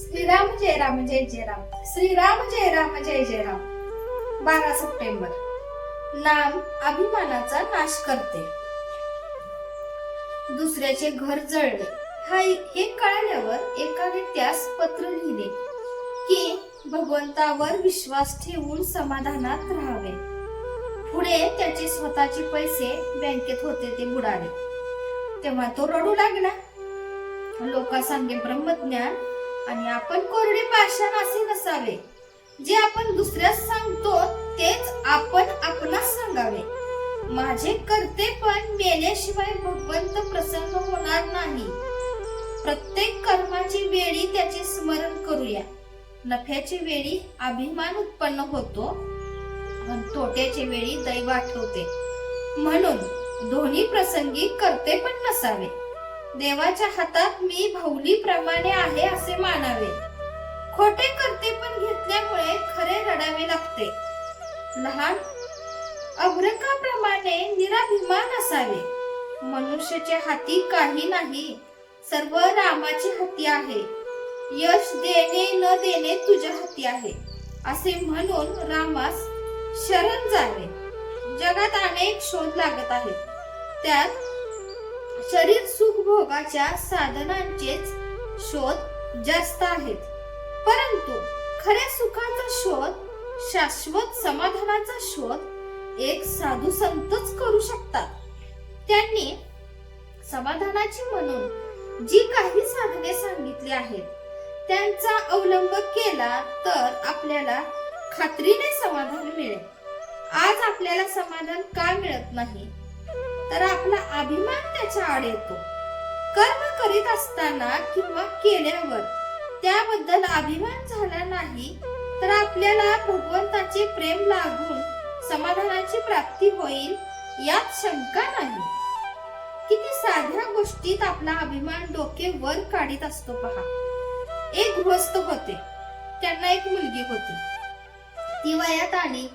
श्रीराम जय राम जय जय राम. श्रीराम जय राम जय जय राम. बारा सप्टेंबर. नाम अभिमानाचा नाश करते. दुसऱ्याचे घर जळले. हा हे कळल्यावर एकाने त्यास पत्र लिहिले की भगवंतावर विश्वास ठेवून समाधानात राहावे. पुढे त्याचे स्वतःचे पैसे बँकेत होते ते बुडाले. तेव्हा तो रडू लागला. लोकांसांगे ब्रह्मज्ञान आणि आपण कोरडे पाषाण असे नसावे. जे आपण दुसऱ्यास सांगतो तेच आपण आपणास सांगावे. माझे करते पण मेल्याशिवाय भगवंत प्रसन्न होणार नाही. प्रत्येक कर्माची वेळी त्याचे स्मरण करूया. नफ्याची वेळी अभिमान उत्पन्न होतो आणि तोट्याच्या वेळी दैव आठवते. म्हणून दोन्ही प्रसंगी करते पण नसावे. देवाच्या हातात मी भाऊलीप्रमाणे आहे असे मानावे. खोटे करते पण घेतल्यामुळे खरे रडावे लागते. लहान अभ्रकाप्रमाणे निराभिमान असावे. मनुष्याच्या हाती काही नाही सर्व रामाची हाती आहे. यश देणे न देणे तुझ्या हाती आहे असे म्हणून रामास शरण जावे. जगात अनेक शोध लागत आहेत. त्यात शरीर सुखभोगाच्या साधनांचेच शोध जास्त आहेत. परंतु खऱ्या सुखाचा शोध शाश्वत समाधानाचा शोध एक साधू संतच करू शकतात. त्यांनी समाधानाची म्हणून जी काही साधने सांगितली आहेत त्यांचा अवलंब केला तर आपल्याला खात्रीने समाधान मिळेल. आज आपल्याला समाधान का मिळत नाही? तर आपला अभिमान त्याच्या आड येतो. कर्म करीत असताना किंवा केल्यावर त्याबद्दल अभिमान झाला नाही तर आपल्याला भगवंताचे प्रेम लागून समाधानाची प्राप्ती होईल यात शंका नाही. किती साध्या गोष्टीत आपला अभिमान डोके वर काढीत असतो पहा. एक गृहस्थ होते त्यांना एक मुलगी होती. ती वयात आली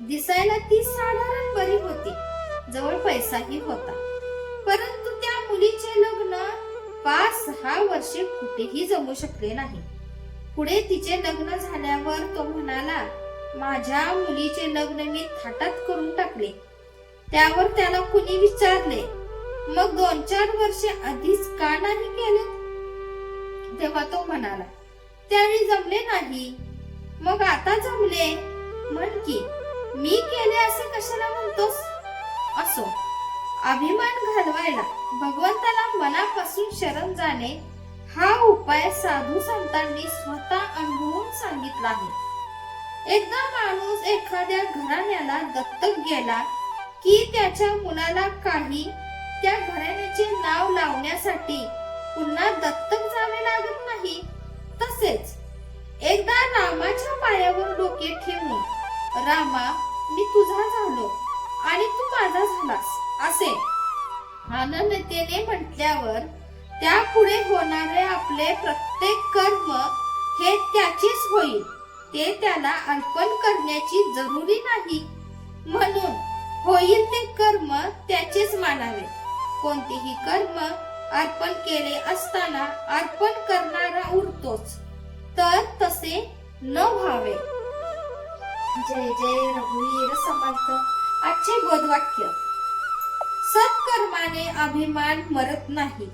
दिसायला ती साधारण बरी होती. जवळ पैसाही होता. परंतु त्या मुलीचे लग्न पाच सहा वर्षे कुठेही जमू शकले नाही. पुढे तिचे लग्न झाल्यावर तो म्हणाला माझ्या मुलीचे लग्न मी थाटात करून टाकले. त्यावर त्याला कुणी विचारले मग दोन चार वर्षे आधीच का नाही केले? तेव्हा तो म्हणाला त्यावेळी जमले नाही. मग आता जमले. म्हण की मी केले असे कशाला म्हणतोस? असो. अभिमान घालवायला भगवंताला मनापासून शरण जाणे हा उपाय साधू संतांनी स्वतः अनुभवून सांगितला आहे. एकदा माणूस एखाद्या घराण्याला दत्तक गेला की त्याच्या मुलाला काही त्या घराण्याचे नाव लावण्यासाठी पुन्हा दत्तक जावे लागत नाही. तसेच एकदा रामाच्या पायावर डोके ठेवून रामा मी तुझा झालो. आणि तू माझा झालास असे. आनंदतेने म्हटल्यावर त्यापुढे होणारे आपले प्रत्येक कर्म हे त्याचेच होईल ते त्याला अर्पण करण्याची जरुरी नाही. म्हणून होईल ते कर्म त्याचेच मानावे. कोणतेही कर्म अर्पण केले असताना अर्पण करणारा उरतोच तर तसे न व्हावे. जय जय रघुवीर समर्थ आजचे बोधवाक्य. सत्कर्माने अभिमान मरत नाही.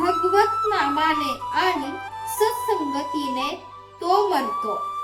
भगवत नामाने आणि सत्संगतीने तो मरतो.